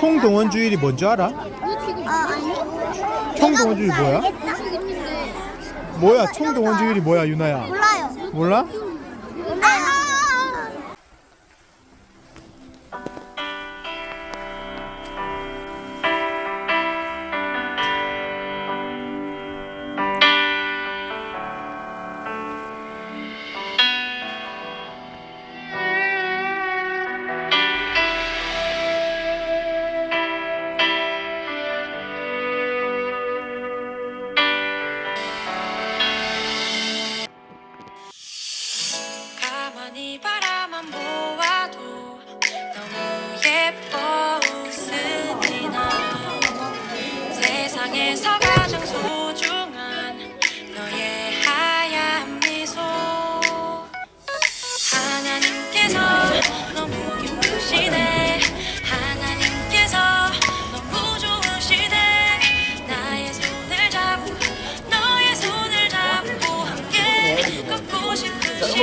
총동원주일이 뭔지 알아? 아, 어, 아니. 총동원주일 내가 뭐야? 뭐야 총동원주일이 뭐야 유나야 몰라요. 몰라? 아,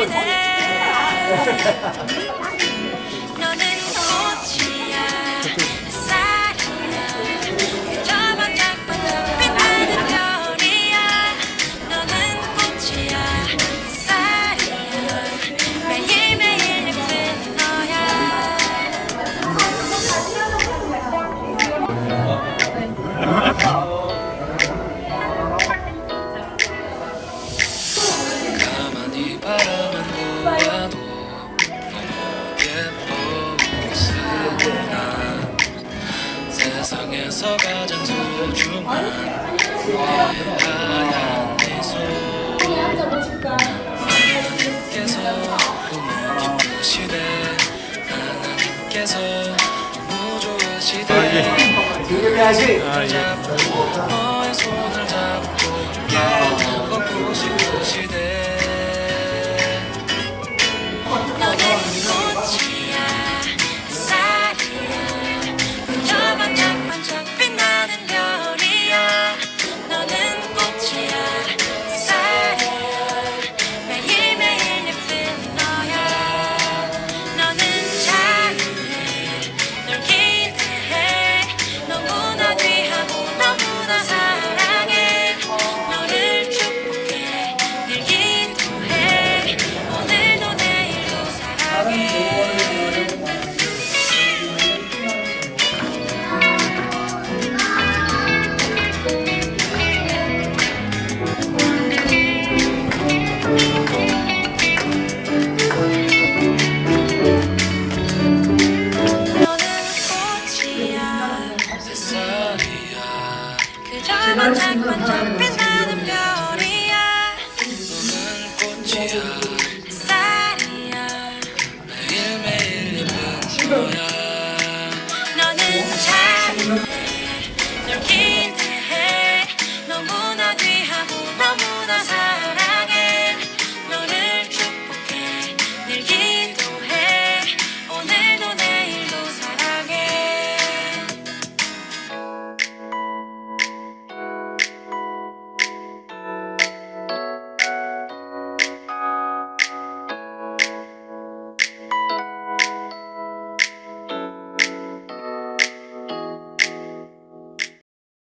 네. 세상에서 가장 소중한 하얀 내손 하나님께서 너무 기쁘시대 하나님께서 너무 좋으시대 지금이 하시